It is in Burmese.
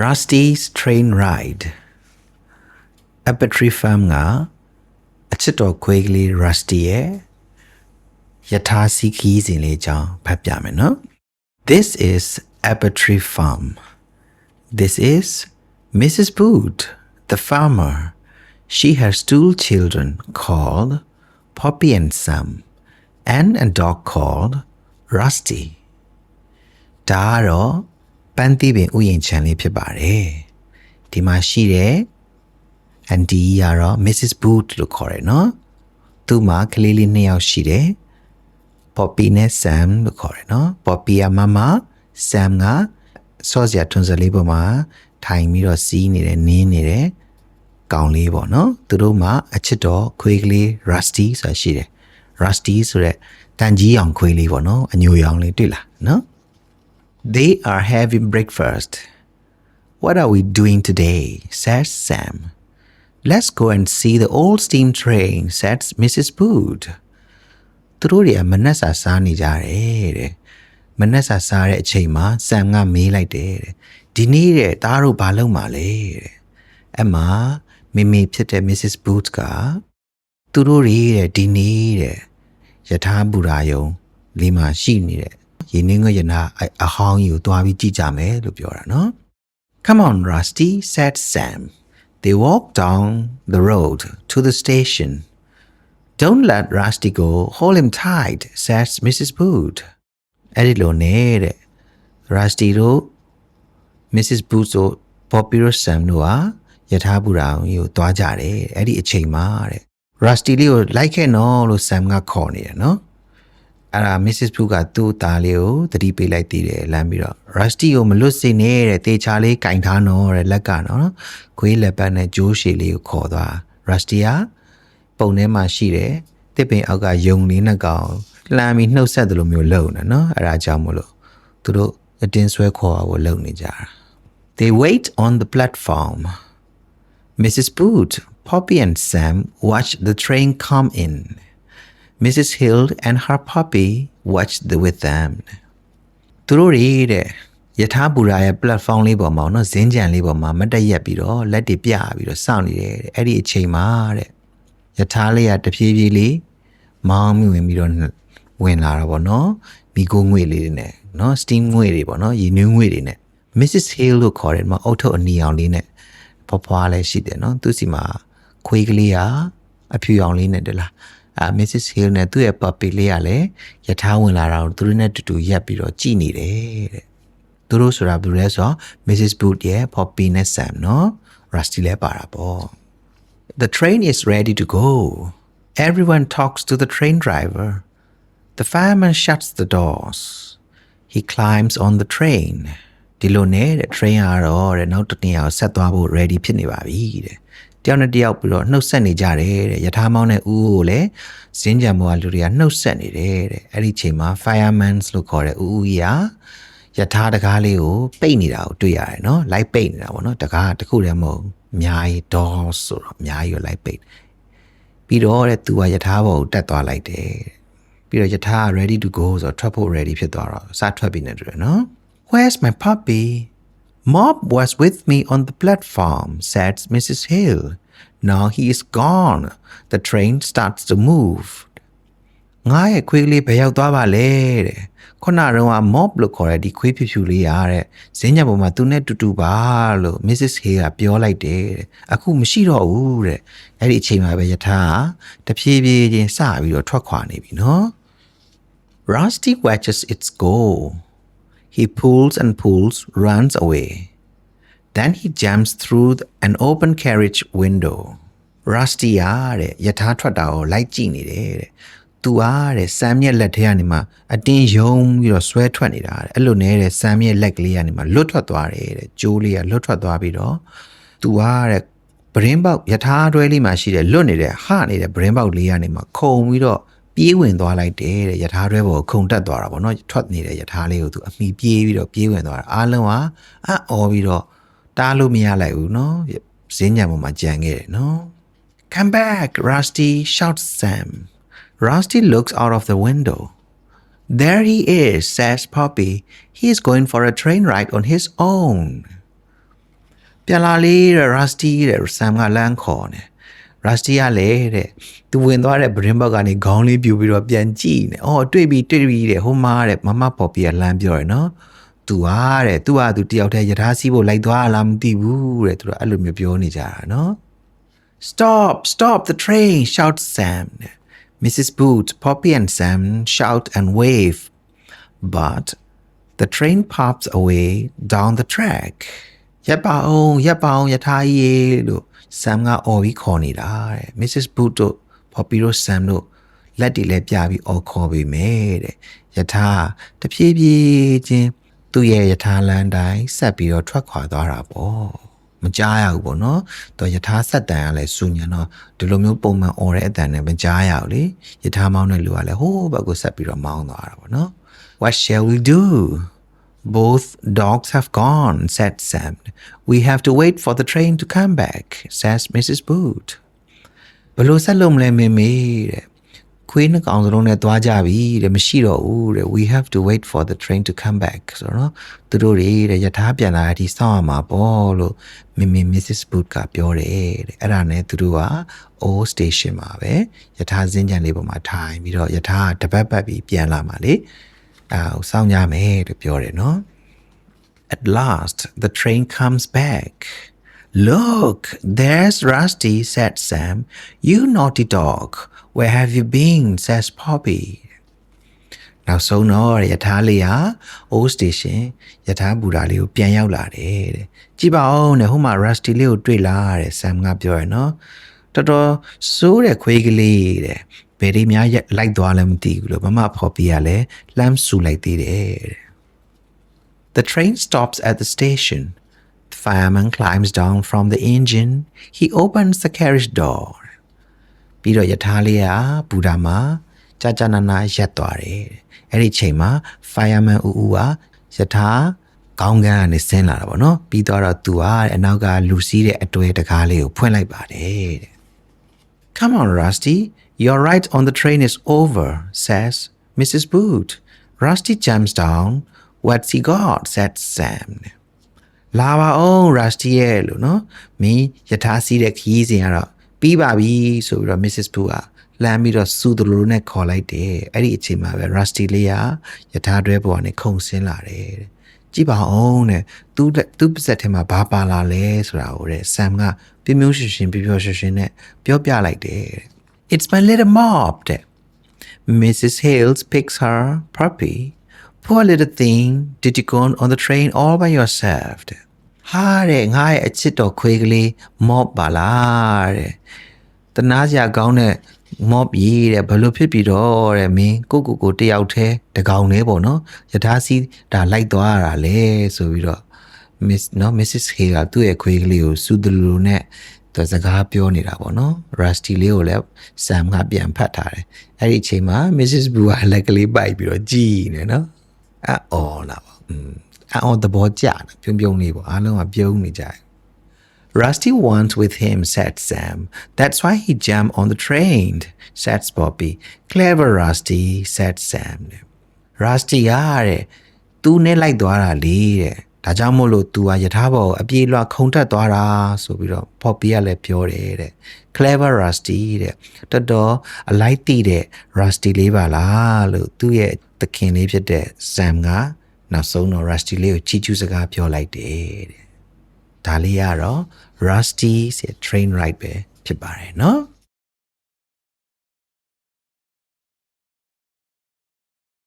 Rusty's train ride Apertree Farm ကအချစ်တော်ခွေးကလေး Rusty ရဲ့ယထာစီခီးစဉ်လေးအကြောင်းဖတ်ပြမယ်နော် This is Apertree Farm This is Mrs. Boot the farmer She has two children called Poppy and Sam and a dog called Rusty ဒါကတော့ ပန်းသီးပင်ဥယျာဉ်ခြံလေးဖြစ်ပါတယ်ဒီမှာရှိတဲ့ and ဒီကတော့ Mrs. Boot လို့ခေါ်တယ်နော်သူ့မှာကလေးလေးနှစ်ယောက်ရှိတယ် Poppy နဲ့ Sam လို့ခေါ်တယ်နော် Poppy ကမမ Sam ကစောစရာထွန်းစလေးပေါ်မှာထိုင်ပြီးတော့စီးနေတယ်နင်းနေတယ်ကောင်လေးပေါ့နော်သူတို့မှာအချစ်တော်ခွေးကလေး Rusty ဆိုတာရှိတယ် Rusty ဆိုတဲ့တန်ကြီးအောင်ခွေးလေးပေါ့နော်အညိုရောင်လေးတွေ့လားနော် They are having breakfast. What are we doing today? says Sam. Let's go and see the old steam train, says Mrs. Boot. သူတို့တွေကမနက်စာစားနေကြတယ်တဲ့မနက်စာစားတဲ့အချိန်မှာဆမ်ကမေးလိုက်တယ်တဲ့ဒီနေ့တဲ့သားတို့ဘာလုပ်မှာလဲတဲ့အမမေမေဖြစ်တဲ့ Mrs. Boot ကသူတို့တွေတဲ့ဒီနေ့တဲ့ယထာဘူရာယုံလေးမှာရှိနေတဲ့ ရေနင်းငွေရနာအဟောင်းကြီးကိုတွားပြီးကြည့်ကြမယ်လို့ပြောတာနော် Come on Rusty said Sam They walked down the road to the station Don't let Rusty go. Hold him tight, says Mrs. Boot. အဲ့ဒီလိုနဲ့တဲ့ Rusty တို့ Mrs. Boot တို့ Poppy တို့ Sam တို့ဟာယထာဘူရာအောင်ကြီးကိုတွားကြတယ်အဲ့ဒီအချိန်မှာတဲ့ Rusty လေးကိုလိုက်ခဲ့နော်လို့ Sam ကခေါ်နေတယ်နော် အဲ့ဒါ Mrs. Boot ကသူ့သားလေးကိုသတိပေးလိုက်သေးတယ်လမ်းပြီးတော့ Rusty ကိုမလွတ်စေနဲ့တဲ့တေချာလေးကင်ထားနော်တဲ့လက်ကနော်ခွေးလက်ပတ်နဲ့ဂျိုးရှည်လေးကိုခေါ်သွား Rusty ကပုံထဲမှာရှိတယ်တစ်ပင်အောက်ကယုံလေးနှစ်ကောင်လှမ်းပြီးနှုတ်ဆက်တယ်လို့မျိုးလုပ်နေနော်အဲ့ဒါကြောင့်မလို့သူတို့အတင်းဆွဲခေါ်အောင်လုပ်နေကြတာ They wait on the platform Mrs. Boot Poppy and Sam watch the train come in Mrs. Hill and her puppy watch the with them သူတို့တွေတဲ့ယထာဘူရာရဲ့ platform လေးပေါ်မှာနော်ဇင်းကြံလေးပေါ်မှာမတ်တက်ရက်ပြီးတော့လက်တွေပြပြီးတော့စောင့်နေတယ်တဲ့အဲ့ဒီအချိန်မှာတဲ့ယထာလေးကတဖြည်းဖြည်းလေးမောင်းမိဝင်ပြီးတော့ဝင်လာတာပေါ့နော်မိကိုငွေလေးတွေနဲ့နော် steam ငွေတွေပေါ့နော်ရေနွေးငွေတွေနဲ့ Mrs. Hill လို့ခေါ်တယ်မှာအုတ်ထုတ်အနီအောင်လေးနဲ့ဖွားဖွားလည်းရှိတယ်နော်သူစီမှာခွေးကလေးကအဖြူရောင်လေးနဲ့တလား အာ Mrs. Hill နဲ့သူ့ရဲ့ puppy လေးကလည်းယထာဝင်လာတာကိုသူတို့နဲ့တူတူရက်ပြီးတော့ကြည်နေတယ်တဲ့သူတို့ဆိုတာဘယ်လိုလဲဆိုတော့ Mrs. Boot ရဲ့ Poppy နဲ့ Sam နော် Rusty လည်းပါတာပေါ့ The train is ready to go. Everyone talks to the train driver. The fireman shuts the doors. He climbs on the train. ဒီလိုနဲ့တဲ့ train ကတော့တဲ့နောက်တစ်နေရာကိုဆက်သွားဖို့ ready ဖြစ်နေပါပြီတဲ့ တယောက်နဲ့တယောက်ပြီးတော့နှုတ်ဆက်နေကြတယ်တဲ့ယထာမောင်းနဲ့ဦးကိုလည်းစင်းကြံဘောကလူတွေကနှုတ်ဆက်နေတယ်တဲ့အဲ့ဒီချိန်မှာ fireman လို့ခေါ်တဲ့ဦးဦးကြီးကယထာတကားလေးကိုပိတ်နေတာကိုတွေ့ရတယ်နော်လိုက်ပိတ်နေတာပေါ့နော်တကားတစ်ခုတည်းမဟုတ်ဘူးအများကြီး doors ဆိုတော့အများကြီးကိုလိုက်ပိတ်ပြီးတော့တဲ့သူကယထာဘောကိုတက်သွားလိုက်တယ်ပြီးတော့ယထာက ready to go ဆိုတော့ထွက်ဖို့ ready ဖြစ်သွားတော့စထွက်ပြီးနေတယ်နော် Where's my puppy Mob was with me on the platform said Mrs Hill now he is gone the train starts to move ငါရဲ့ခွေးလေးဘယ်ရောက်သွားပါလဲတဲ့ခုနကတော့ mob လို့ခေါ်တဲ့ဒီခွေးဖြူဖြူလေးရတဲ့ဈဉ္ညာပေါ်မှာသူနဲ့တူတူပါလို့ Mrs. Hay ကပြောလိုက်တယ်တဲ့အခုမရှိတော့ဘူးတဲ့အဲ့ဒီအချိန်မှာပဲယထာတဖြည်းဖြည်းချင်းစပြီးတော့ထွက်ခွာနေပြီနော် Rusty watches its go he pulls and pulls runs away then he jumps through an open carriage window Rusty ရတဲ့ယထာထွက်တာကိုလိုက်ကြည့်နေတယ်တဲ့သူအားတဲ့ဆမ်ရဲ့လက်ထဲကနေမှအတင်းယုံပြီးတော့ဆွဲထွက်နေတာတဲ့အဲ့လိုနဲ့တဲ့ဆမ်ရဲ့လက်ကလေးကနေမှလွတ်ထွက်သွားတယ်တဲ့ကျိုးလေးကလွတ်ထွက်သွားပြီးတော့သူအားတဲ့ပရင်းပေါက်ယထာတွဲလေးမှာရှိတဲ့လွတ်နေတဲ့ဟနေတဲ့ပရင်းပေါက်လေးကနေမှခုံပြီးတော့ ပြေးဝင်သွားလိုက်တယ်တဲ့ယထာတွဲပေါ်ခုံတက်သွားတာပေါ့နော်ထွက်နေတဲ့ယထာလေးကိုသူအမိပြေးပြီးတော့ပြေးဝင်သွားတာအားလုံးကအံ့ဩပြီးတော့တားလို့မရလိုက်ဘူးနော်ဈဉ္ညာပေါ်မှာကြံခဲ့တယ်နော် Come back Rusty shouts Sam Rusty looks out of the window. There he is, says Poppy. He is going for a train ride on his own. ပြန်လာလေတဲ့ Rusty တဲ့ Sam ကလမ်းခေါ်နေ ရာစတီးကလည်းတဲ့သူဝင်သွားတဲ့ဗရင်ဘက်ကနေခေါင်းလေးပြူပြီးတော့ပြန်ကြည့်နေအော်တွေ့ပြီတွေ့ပြီတဲ့ဟိုမားတဲ့မမပေါ်ပြလမ်းပြောတယ်နော်သူဟာတဲ့သူ့ဟာသူတယောက်တည်းယထာစီးဖို့လိုက်သွားလားမသိဘူးတဲ့သူကအဲ့လိုမျိုးပြောနေကြတာနော် Stop stop the train shouts Sam Mrs Boot Poppy and Sam shout and wave but the train pops away down the track ရပ်ပါအောင်ရပ်ပါအောင်ယထာကြီးလို့ လို့ Sam ကအော်ပြီးခေါ်နေတာတဲ့ Mrs. Boot တို့ Poppy တို့ Sam တို့လက်တွေလည်းပြပြီးအော်ခေါ်ပေမဲ့တဲ့ယထာတဖြည်းဖြည်းချင်းသူ့ရဲ့ယထာလမ်းတိုင်းဆက်ပြီးတော့ထွက်ခွာသွားတာပေါ့မကြားရဘူးပေါ့နော်တော့ယထာဆက်တန်ကလည်းစူညံတော့ဒီလိုမျိုးပုံမှန်អော်တဲ့အတန်နဲ့မကြားရဘူးလေယထာမောင်းတဲ့လူကလည်းဟိုးဘက်ကိုဆက်ပြီးတော့မောင်းသွားတာပေါ့နော် What shall we do Both dogs have gone, said Sam. We have to wait for the train to come back, says Mrs. Boot. ဘလို့ဆက်လို့မလဲမေမေတဲ့ခွေးနှစ်ကောင်စလုံးနဲ့သွားကြပြီတဲ့မရှိတော့ဘူးတဲ့ we have to wait for the train to come back ဆိုတော့နော်သူတို့တွေတဲ့ယထာပြန်လာတဲ့အထိစောင့်ရမှာပေါ့လို့မေမေ Mrs. Boot ကပြောတယ်တဲ့အဲ့ဒါနဲ့သူတို့က old station မှာပဲယထာစင်းကြံလေးပေါ်မှာထိုင်ပြီးတော့ယထာကတပတ်ပတ်ပြီးပြန်လာမှာလေအဲဟိုစောင့်ကြမယ်လို့ပြောတယ်နော် At last, the train comes back. Look, there's Rusty, said Sam. You naughty dog. Where have you been? says Poppy. နောက်ဆုံးတော့ယထာလေးဟာ old station ယထာဘူရာလေးကိုပြန်ရောက်လာတယ်တဲ့ကြည့်ပါဦးတဲ့ဟိုမှာ rusty လေးကိုတွေ့လာတဲ့ sam ကပြောရနော်တော်တော်စိုးတဲ့ခွေးကလေးတဲ့ဘယ်ဒီများလိုက်သွားလဲမသိဘူးလို့မမဖော်ပြရလဲလှမ်းဆူလိုက်သေးတယ်တဲ့ The train stops at the station. The fireman climbs down from the engine. He opens the carriage door. ပြီးတော့ယထာလေးကဘူတာမှာကြာကြာနာနာရက်သွားတယ်တဲ့အဲ့ဒီချိန်မှာ fireman ဦးဦးကယထာကောင်းကန်းကနေဆင်းလာတာပေါ့နော်ပြီးတော့သူကအနောက်ကလူစီးတဲ့အတွေ့တကားလေးကိုဖွင့်လိုက်ပါတယ်တဲ့ Come on, Rusty. Your ride on the train is over, says Mrs. Boot. Rusty jumps down. What's he got? said Sam. လာပါအောင် Rusty ရဲ့လို့နော်မင်းယထာစီးတဲ့ခီးစဉ်ကတော့ပြီးပါပြီဆိုပြီးတော့ Mrs. Boot ကလမ်းပြီးတော့စူးတလူနဲ့ခေါ်လိုက်တယ်အဲ့ဒီအချိန်မှာပဲ Rusty လေးကယထာတွဲပေါ်ကနေခုန်ဆင်းလာတယ်တဲ့ကြည့်ပါအောင်တဲ့သူ့သူ့ပါဇက်ထဲမှာဘာပါလာလဲဆိုတာကိုတဲ့ Sam ကပြင်းပြင်းရှင်းရှင်းပြပြရှင်းရှင်းနဲ့ပြောပြလိုက်တယ်တဲ့ It's my little mop တဲ့ Mrs. Hales picks her puppy Poor little thing did you go on the train all by yourself တဲ့ဟာတဲ့ငါရဲ့အချစ်တော်ခွေးကလေး mob ပါလားတဲ့တနာစရာကောင်းတဲ့ mob ရေးတဲ့ဘလို့ဖြစ်ပြီးတော့တဲ့မင်းကိုကိုကိုတယောက်တည်းတကောင်လေးပေါ့နော်ယထာစီဒါလိုက်သွားရတာလေဆိုပြီးတော့ miss နော် Mrs. Hay ကသူ့ရဲ့ခွေးကလေးကိုစူးဒလူနဲ့သူစကားပြောနေတာပေါ့နော် Rusty လေးကိုလည်း Sam ကပြန်ဖတ်ထားတယ်အဲ့ဒီအချိန်မှာ Mrs. Blue ကလက်ကလေးပိုက်ပြီးတော့ကြည်နေနော် အော်လာပါอืมအော်သဘောကျတာပြုံးပြုံးလေးပေါ့အားလုံးကပြုံးနေကြတယ် Rusty wants with him, said Sam. That's why he jumped on the train, said Poppy. Clever Rusty, said Sam. Rusty ကတဲ့သူနဲ့လိုက်သွားတာလေတဲ့ဒါကြောင့်မို့လို့ तू ဟာယထာဘောအပြေးလွှာခုံတက်သွားတာဆိုပြီးတော့ Poppy ကလည်းပြောတယ်တဲ့ Clever Rusty တဲ့တော်တော်အလိုက်တိတဲ့ Rusty လေးပါလားလို့သူ့ရဲ့သခင်လေးဖြစ်တဲ့ Sam ကနောက်ဆုံးတော့ Rusty လေးကိုချီးကျူးစကားပြောလိုက်တယ်တဲ့ဒါလေးကတော့ Rusty ရဲ့ train ride ပဲဖြစ်ပါတယ်เนาะ